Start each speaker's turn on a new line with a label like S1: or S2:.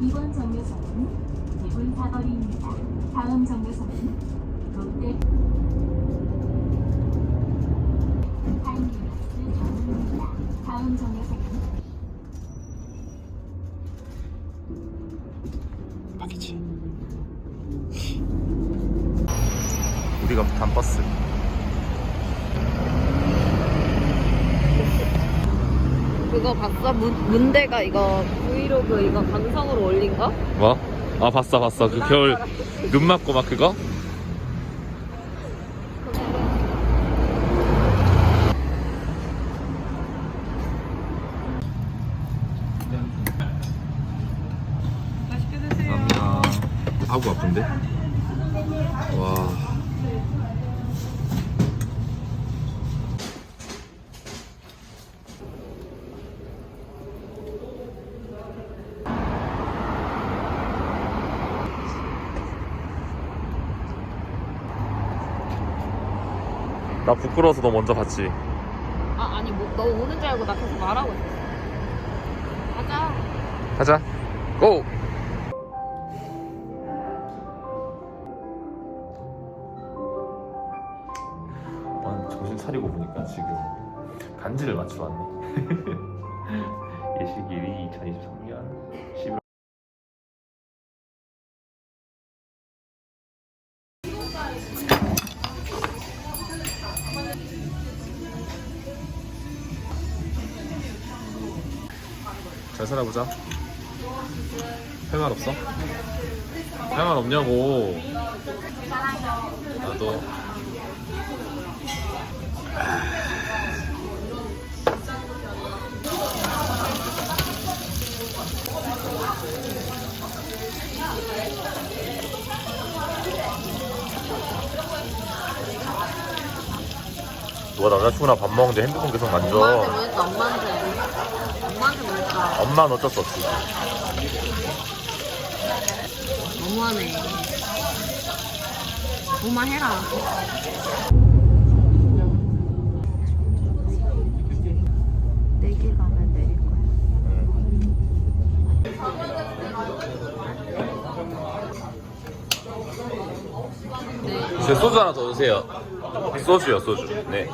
S1: 이번 정류소는 대군 사거리입니다. 다음 정류소는 롯데 타임리버스 정류입니다. 다음 정류소는
S2: 딱이지. 우리가 탄 버스.
S3: 그거 봤어? 문, 문대가 이거 브이로그 이거 감성으로 올린 거?
S2: 뭐? 아 봤어 봤어 그 겨울 눈 맞고 막 그거?
S3: 맛있게 드세요.
S2: 감사합니다. 아구 아픈데? 와. 나 부끄러워서 너 먼저 봤지.
S3: 아 아니 뭐, 너 오는 줄 알고 나 계속 말하고 있었어. 가자.
S2: 가자. 고! 아, 정신 차리고 보니까 지금 간지를 맞추러 왔네. 잘 살아보자. 할 말 없어? 할 말 없냐고. 나도. 누가 남자친구랑 밥 먹는데 핸드폰 계속
S3: 엄마한테
S2: 만져.
S3: 보냈다 엄마한테. 엄마한테 보냈다.
S2: 엄마는 어쩔 수 없지.
S3: 너무하네. 가면 내릴 거야.
S2: 제 소주 하나 더 주세요. 소주요, 소주. 네.